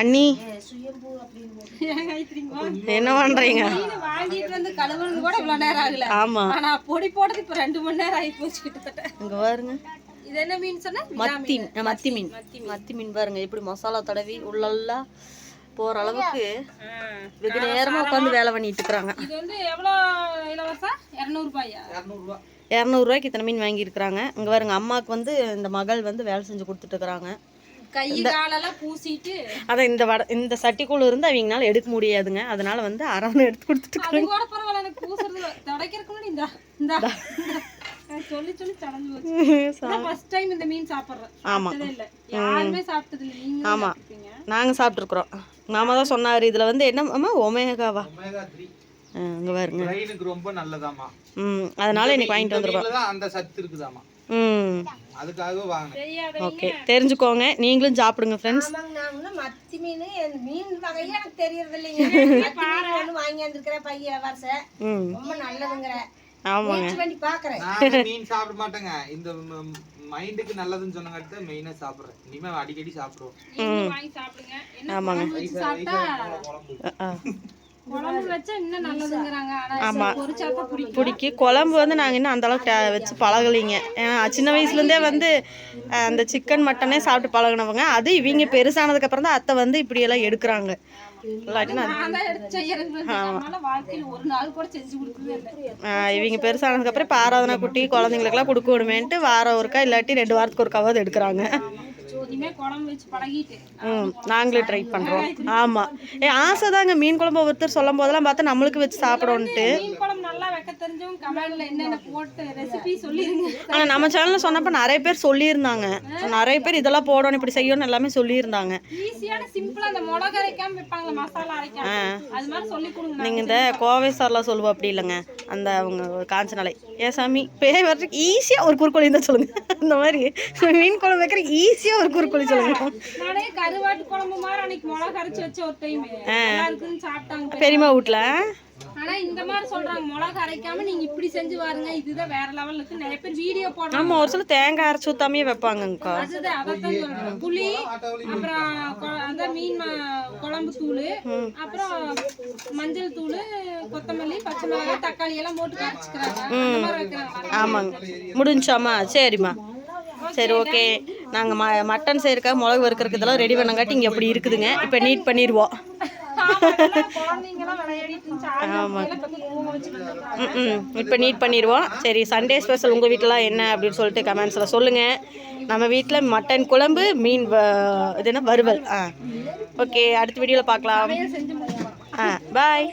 அண்ணி. என்ன பண்ணுறீங்க வாங்கிட்டு வந்து கழுவுறது கூட இவ்வளவு நேரம் ஆகல ஆமாம் ஆனா பொடி இப்ப ரெண்டு மணி நேரம் ஆகி போச்சு கிட்டத்தட்ட இங்கே பாருங்க. இது என்ன மீன் மத்தி மத்தி மீன் மத்தி மீன் பாருங்க எப்படி மசாலா தடவி உள்ளெல்லாம் போகிற அளவுக்கு வெகு நேரமாக உட்காந்து வேலை பண்ணிட்டு இருக்கிறாங்க. இது வந்து ரூபாயா இரநூறுவாய்க்கு இத்தனை மீன் வாங்கியிருக்கிறாங்க. இங்கே பாருங்க அம்மாவுக்கு வந்து இந்த மகள் வந்து வேலை செஞ்சு கொடுத்துட்ருக்குறாங்க அதான் இந்த வட இந்த சட்டிக்குள்ள இருந்து அவங்கனால எடுக்க முடியாதுங்க. அதனால வந்து அரவணை எடுத்து கொடுத்துட்டு சொல்லி சொல்லி தடஞ்சு போச்சு ஃபர்ஸ்ட் டைம் இந்த மீன் சாப்பிடுறேன். ஆமா. சாப்பிட்டதே இல்ல. யாருமே சாப்பிட்டது இல்ல. நீங்க ஆமா. சாப்பிட்டீங்க நாங்கள் சாப்பிட்ருக்குறோம் மாமா தான் சொன்னார் இதில் வந்து என்ன அம்மா ஒமேகாவா இங்கே பாருங்க. பிரெயினுக்கு ரொம்ப நல்லதாமா ம் அதனால இன்னைக்கு வாங்கிட்டு அந்த சத்து இருக்குதாமா ஓகே தெரிஞ்சுக்கோங்க. நீங்களும் சாப்பிடுங்க ஃப்ரெண்ட்ஸ் ஆமாங்க நான் இன்னும் மத்தி மீன் மீன் வகையே எனக்கு தெரியறது இல்லைங்க வாங்கி வந்திருக்கிறேன் பைய வருஷம் ரொம்ப நல்லதுங்கிற. ஆமாங்க. மீன் சாப்பிட மாட்டேங்க. இந்த மைண்டுக்கு நல்லதுன்னு சொன்னங்காட்டி தான் மெயினா சாப்பிடுறேன். இனிமே அடிக்கடி சாப்பிடுவோம். நீங்களும் வாங்கி சாப்பிடுங்க. என்ன ஆமாங்க. குழம்பு வச்சு சாப்பிட்டா குழம்பு ஆ குழம்பு வச்சா இன்னும் நல்லதுங்கிறாங்க. ஆனா ஆமா. பொரிச்சா தான் பிடிக்கும். பிடிக்கி குழம்பு வந்து நாங்கள் இன்னும் அந்த அளவுக்கு டே- வச்சு பழகலைங்க. சின்ன வயசுலேருந்தே வந்து அந்த சிக்கன் மட்டனே சாப்பிட்டு பழகினவங்க அது இவங்க பெருசானதுக்கப்புறம் தான் அத்தை வந்து இப்படியெல்லாம் எடுக்கிறாங்க. இவங்க பெருசானதுக்கப்புறம் இப்போ ஆராதனா குட்டி குழந்தைங்களுக்குலாம் கொடுக்கணுமேன்ட்டு வாரம் ஒருக்கா இல்லாட்டி ரெண்டு வாரத்துக்கு ஒருக்காவது எடுக்கிறாங்க. நாங்களே ட்ரை பண்ணுறோம் ஆமாம் ஏ ஆசை தாங்க மீன் குழம்பு ஒருத்தர் சொல்லும் போதெல்லாம் பார்த்தா நம்மளுக்கு வச்சு சாப்பிடணுன்ட்டு மீன் குழம்பு நல்லா வைக்க தெரிஞ்சவங்க கமெண்ட்ல என்னென்ன போட்டு ரெசிபி சொல்லிருங்க. ஆனால் நம்ம சேனலில் சொன்னப்போ நிறைய பேர் சொல்லியிருந்தாங்க. நிறைய பேர் இதெல்லாம் போடணும் இப்படி செய்யணும் எல்லாமே சொல்லியிருந்தாங்க. ஈஸியான சிம்பிளா அந்த மிளகு அரைக்காம வைப்பாங்களா மசாலா அரைக்காம. அது மாதிரி சொல்லி கொடுங்க நீங்கள் இந்த கோவை சார்லாம் சொல்லுவோம் அப்படி இல்லைங்க. அந்த அவங்க காஞ்சனாலை ஏன் சாமி? பேர் வர்றதுக்கு ஈஸியாக ஒரு குறுக்கோழி தான் சொல்லுங்கள் அந்த மாதிரி. மீன் குழம்பு வைக்கிற ஈஸியாக ஒரு குறுக்கோழி சொல்லுங்கள் நானே கருவாட்டு குழம்பு மாதிரி அன்னைக்கு மிளகு அரைச்சு வச்ச ஒரு டைம் பெரியம்மா வீட்டில் ஆனா இந்த மாதிரி சொல்றாங்க மிளகு அரைக்காம நீங்க இப்படி செஞ்சு பாருங்க இதுதான் வேற லெவல்ல இருக்கு நிறைய பேர் வீடியோ போடுறாங்க. ஆமாம் ஒரு சில தேங்காய் அரைச்சி ஊற்றாமே வைப்பாங்கக்கா அதுதான் அதைத்தான் சொல்றேன். புளி அப்புறம் அந்த மீன் குழம்பு தூள் அப்புறம் மஞ்சள் தூள் கொத்தமல்லி பச்சை மிளகாய் தக்காளி எல்லாம் போட்டு கரைச்சிக்கிறாங்க. ஆமாங்க. முடிஞ்சாமா சரிம்மா. சரி ஓகே. நாங்கள் ம மட்டன் செய்யறதுக்காக மிளகு வறுக்கிறதுக்கு இதெல்லாம் ரெடி பண்ணங்காட்டி இங்கே அப்படி இருக்குதுங்க. இப்போ நீட் பண்ணிடுவோம் ஆமாம் இப்போ நீட் பண்ணிடுவோம். சரி சண்டே ஸ்பெஷல் உங்கள் வீட்டிலாம் என்ன அப்படின்னு சொல்லிட்டு கமெண்ட்ஸில் சொல்லுங்கள் நம்ம வீட்டில் மட்டன் குழம்பு மீன் இது என்ன? வறுவல். ஆ. ஓகே அடுத்த வீடியோவில் பார்க்கலாம். ஆ பாய்